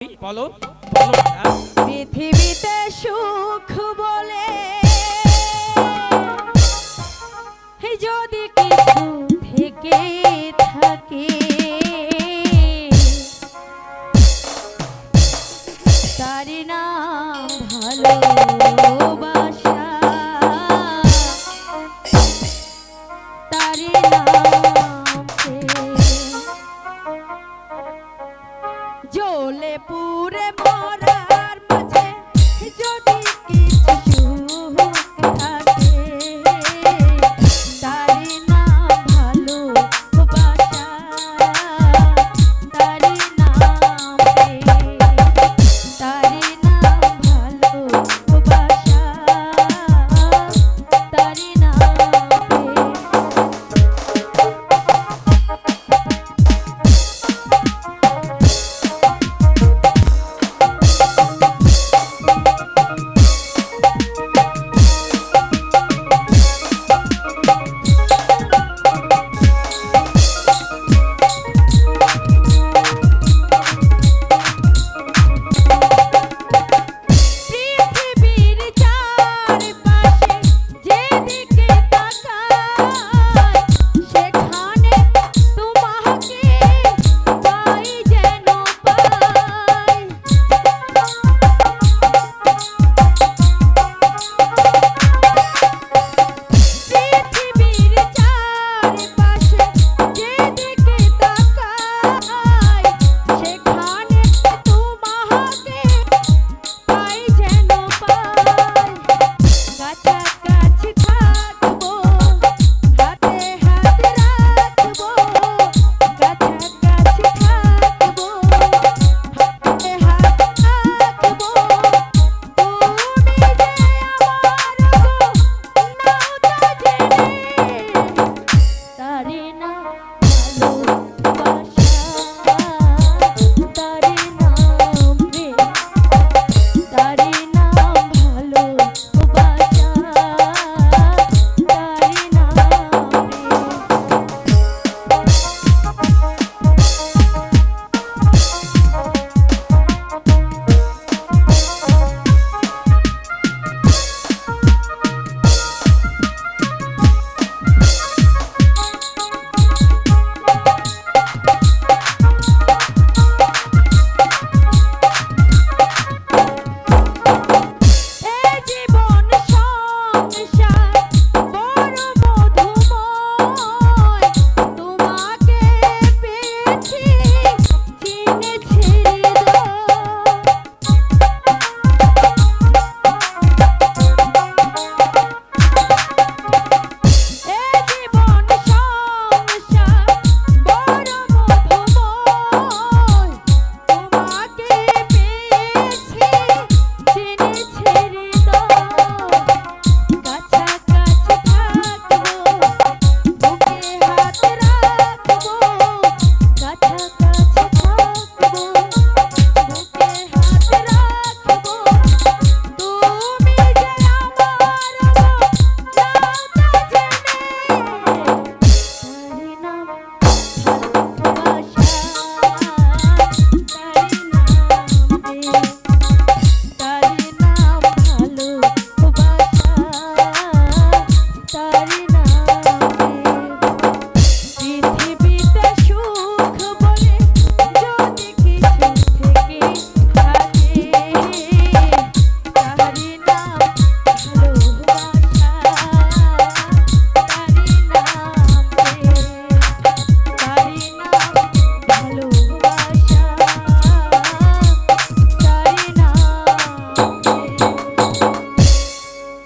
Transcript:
বলো। পৃথিবীতে সুখ বলে যদি কিছু থেকে থাকে তারি নাম ভালোবাসা পুরে